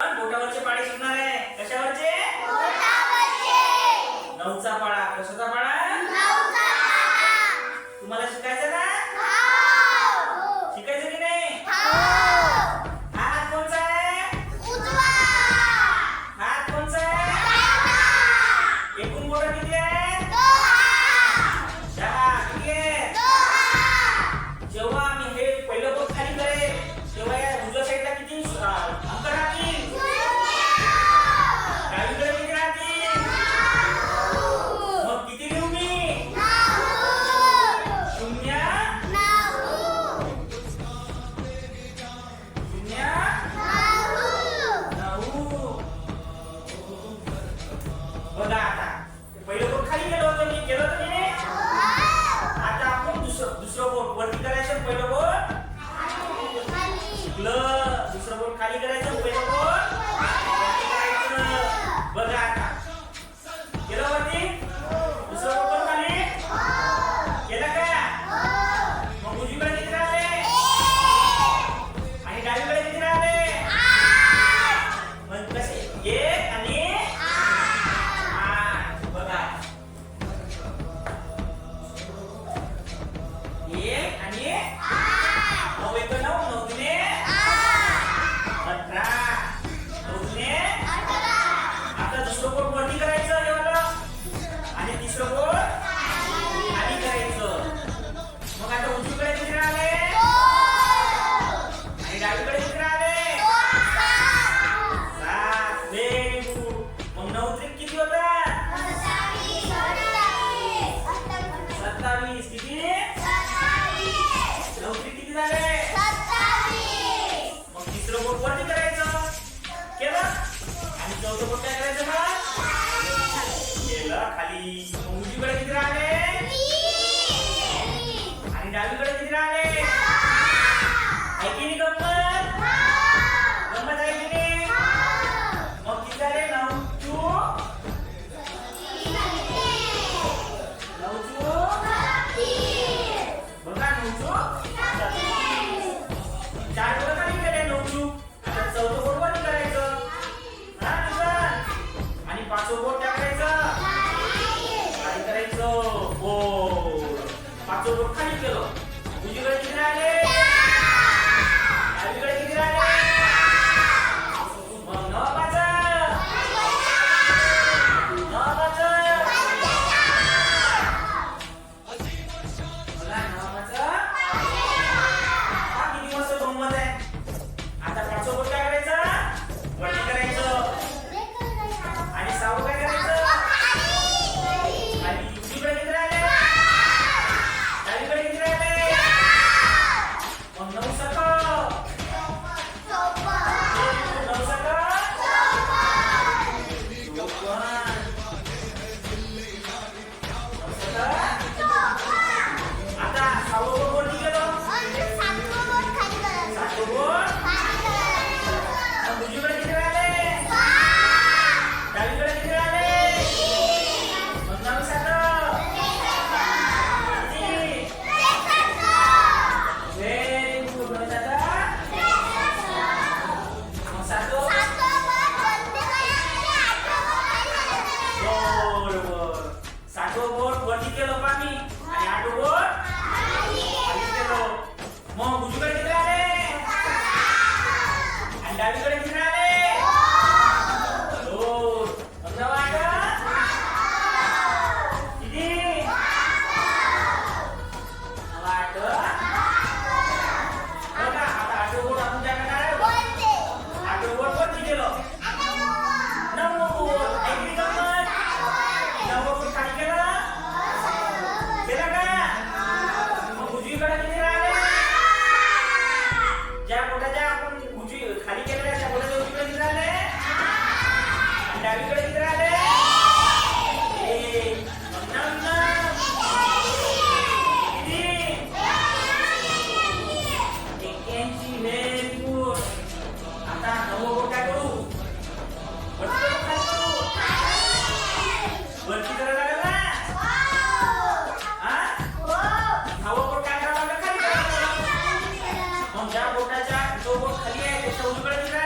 पोटावरचे पाणी सोडणार आहे. दुसरं बोल खाली करायचं पहिलं quiero para mí. বন্ধ করে দিবে